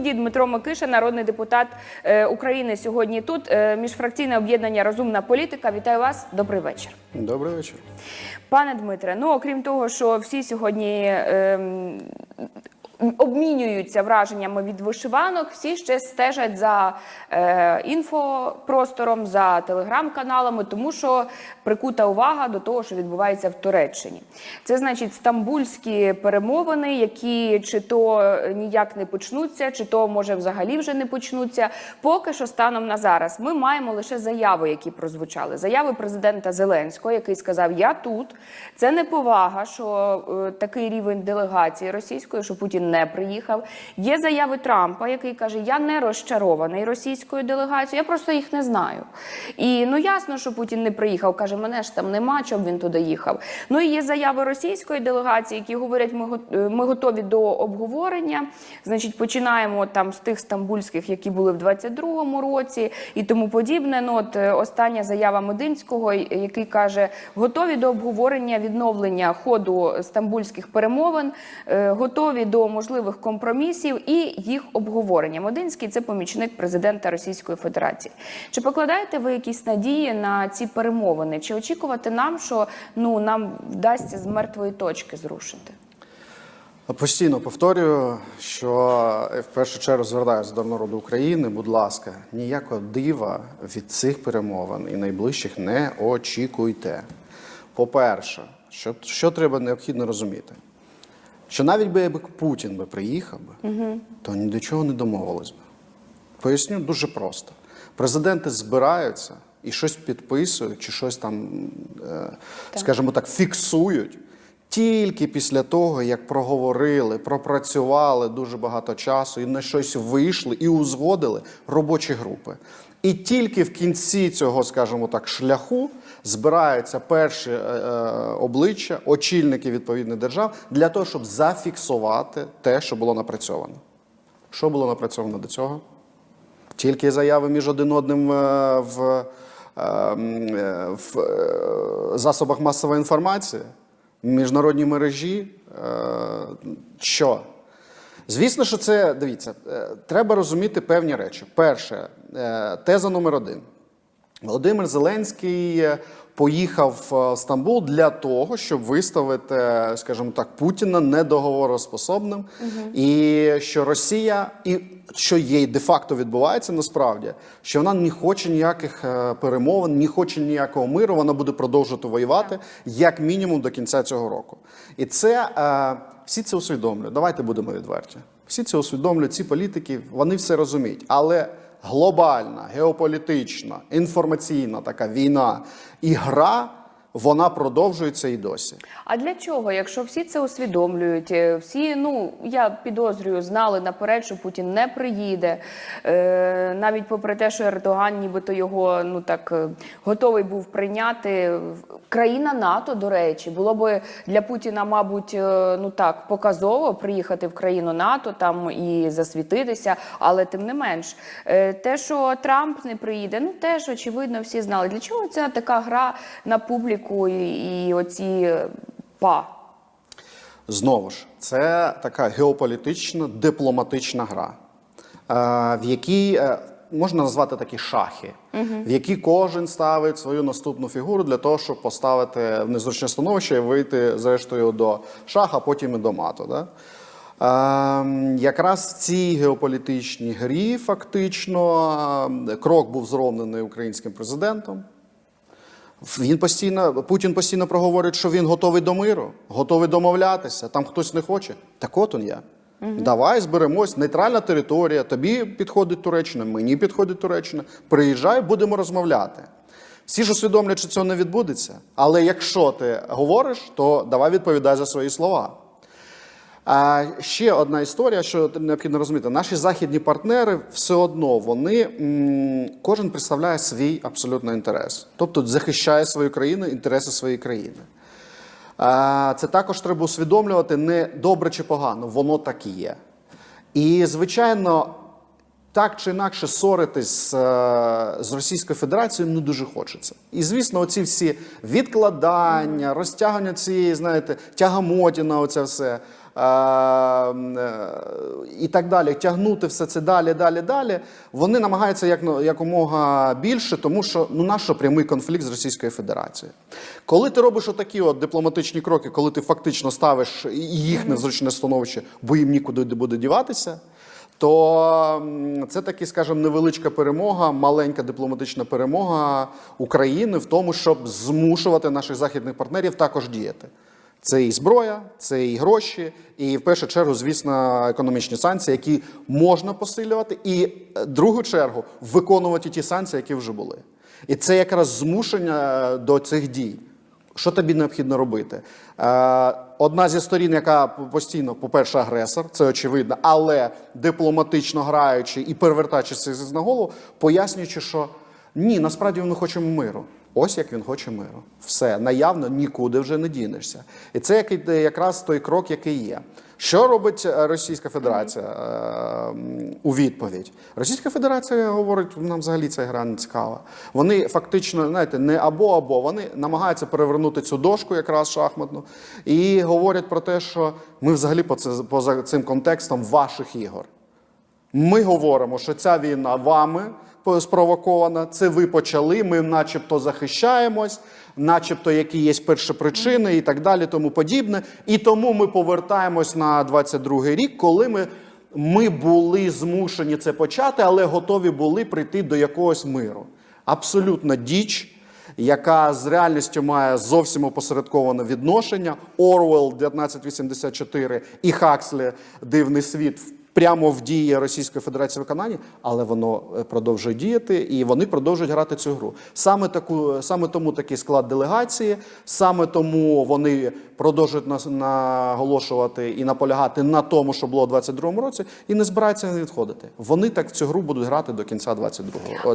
Дмитро Микиша, народний депутат е, України, сьогодні тут. Е, Міжфракційне об'єднання Розумна політика. Вітаю вас. Добрий вечір. Добрий вечір. Пане Дмитре, ну окрім того, що всі сьогодні ем, обмінюються враженнями від вишиванок, всі ще стежать за е, інфопростором, за телеграм-каналами, тому що прикута увага до того, що відбувається в Туреччині. Це значить стамбульські перемовини, які чи то ніяк не почнуться, чи то може взагалі вже не почнуться. Поки що станом на зараз ми маємо лише заяви, які прозвучали. Заяви президента Зеленського, який сказав: Я тут. Це неповага, що е, такий рівень делегації російської, що Путін не приїхав. Є заяви Трампа, який каже: Я не розчарований російською делегацією, я просто їх не знаю. І ну ясно, що Путін не приїхав. каже, мене ж там нема, чому він туди їхав. Ну і є заяви російської делегації, які говорять, ми, готові до обговорення. Значить, починаємо там з тих стамбульських, які були в 22-му році, і тому подібне. Ну, от е, остання заява Мединського, який каже, готові до обговорення відновлення ходу стамбульських перемовин, е, готові до можливих компромісів і їх обговорення. Мединський це помічник президента Російської Федерації. Чи покладаєте ви якісь надії на ці перемовини? Чи очікувати нам, що ну нам вдасться з мертвої точки зрушити? Постійно повторюю, що в першу чергу звертаюся до народу України. Будь ласка, ніякого дива від цих перемовин і найближчих не очікуйте. По-перше, що, що треба необхідно розуміти? Що навіть би якби Путін би приїхав би, то ні до чого не домовились би. Поясню дуже просто: президенти збираються і щось підписують, чи щось там, е, скажімо так, фіксують тільки після того, як проговорили, пропрацювали дуже багато часу і на щось вийшли і узгодили робочі групи. І тільки в кінці цього, скажімо так, шляху збираються перші е, е, обличчя, очільники відповідних держав для того, щоб зафіксувати те, що було напрацьовано. Що було напрацьовано до цього? Тільки заяви між один одним е, в, е, е, в е, засобах масової інформації, в міжнародній мережі. Е, Що? Звісно, що це дивіться, е, треба розуміти певні речі. Перше, е, теза номер один. Володимир Зеленський поїхав е, в Стамбул для того, щоб виставити, скажімо так, Путіна недоговороспособним, і що Росія, і що їй де-факто відбувається насправді, що вона не хоче ніяких е, перемовин, не хоче ніякого миру. Вона буде продовжувати воювати як мінімум до кінця цього року. І це е, всі це усвідомлюють. Давайте будемо відверті. Всі це усвідомлюють, ці політики, вони все розуміють. Але глобальна, геополітична, інформаційна така війна і гра, вона продовжується і досі. А для чого, якщо всі це усвідомлюють, е, всі, ну я підозрюю, знали наперед, що Путін не приїде, е, навіть попри те, що Ердоган, нібито його ну так е, готовий був прийняти. Країна НАТО, до речі, було би для Путіна, мабуть, е, ну так показово приїхати в країну НАТО там і засвітитися, але тим не менш, е, те, що Трамп не приїде, ну теж очевидно всі знали. Для чого ця така гра на публіку і, і оці е, па? Знову ж, це така геополітична, дипломатична гра, в якій можна назвати такі шахи, в які кожен ставить свою наступну фігуру для того, щоб поставити в незручне становище і вийти зрештою до шаха, потім і до мату. Да? Е, якраз в цій геополітичній грі фактично е, крок був зроблений українським президентом. Він постійно, Путін постійно проговорить, що він готовий до миру, готовий домовлятися. Там хтось не хоче. Так от он я. Давай зберемось, нейтральна територія. Тобі підходить Туреччина, мені підходить Туреччина. Приїжджай, будемо розмовляти. Всі ж усвідомлюють, що цього не відбудеться. Але якщо ти говориш, то давай відповідай за свої слова. А ще одна історія, що необхідно розуміти: наші західні партнери все одно вони кожен представляє свій абсолютно інтерес, тобто захищає свою країну, інтереси своєї країни. Це також треба усвідомлювати не добре чи погано, воно так і є. І, звичайно, так чи інакше ссоритись е, з Російською Федерацією не дуже хочеться. І звісно, оці всі відкладання, розтягування цієї, знаєте, тягамотіна, оце все. е, е, І так далі, тягнути все це далі, далі, далі. Вони намагаються як, якомога більше, тому що ну наш прямий конфлікт з Російською Федерацією. Коли ти робиш отакі от дипломатичні кроки, коли ти фактично ставиш їх незручне становище, бо їм нікуди буде діватися то це таки, скажімо, невеличка перемога, маленька дипломатична перемога України в тому, щоб змушувати наших західних партнерів також діяти. Це і зброя, це і гроші, і в першу чергу, звісно, економічні санкції, які можна посилювати, і е, в другу чергу виконувати ті санкції, які вже були. І це якраз змушення е, до цих дій. Що тобі необхідно робити? Е, одна зі сторін, яка постійно, по-перше, агресор, це очевидно, але дипломатично граючи і перевертаючи це на голову, пояснюючи, що ні, насправді ми хочемо миру. Ось як він хоче миру. Все наявно нікуди вже не дінешся. І це якраз той крок, який є. Що робить е, Російська Федерація е, у відповідь? Російська Федерація говорить, нам взагалі ця гра не цікава. Вони фактично, знаєте, не або або вони намагаються перевернути цю дошку, якраз шахматну, і говорять про те, що ми взагалі поза цим контекстом ваших ігор. Ми говоримо, що ця війна вами спровокована, це ви почали, ми начебто захищаємось, начебто які є перші причини і так далі, тому подібне. І тому ми повертаємось на 22-й рік, коли ми, ми були змушені це почати, але готові були прийти до якогось миру. Абсолютна діч. Яка з реальністю має зовсім опосередковане відношення. Орвел 1984 і Хакслі Дивний світ прямо в дії Російської Федерації виконанні, але воно е, продовжує діяти і вони продовжують грати цю гру. Саме таку, саме тому такий склад делегації, саме тому вони продовжують наголошувати і наполягати на тому, що було у 22-му році, і не збираються не відходити. Вони так в цю гру будуть грати до кінця 22-го.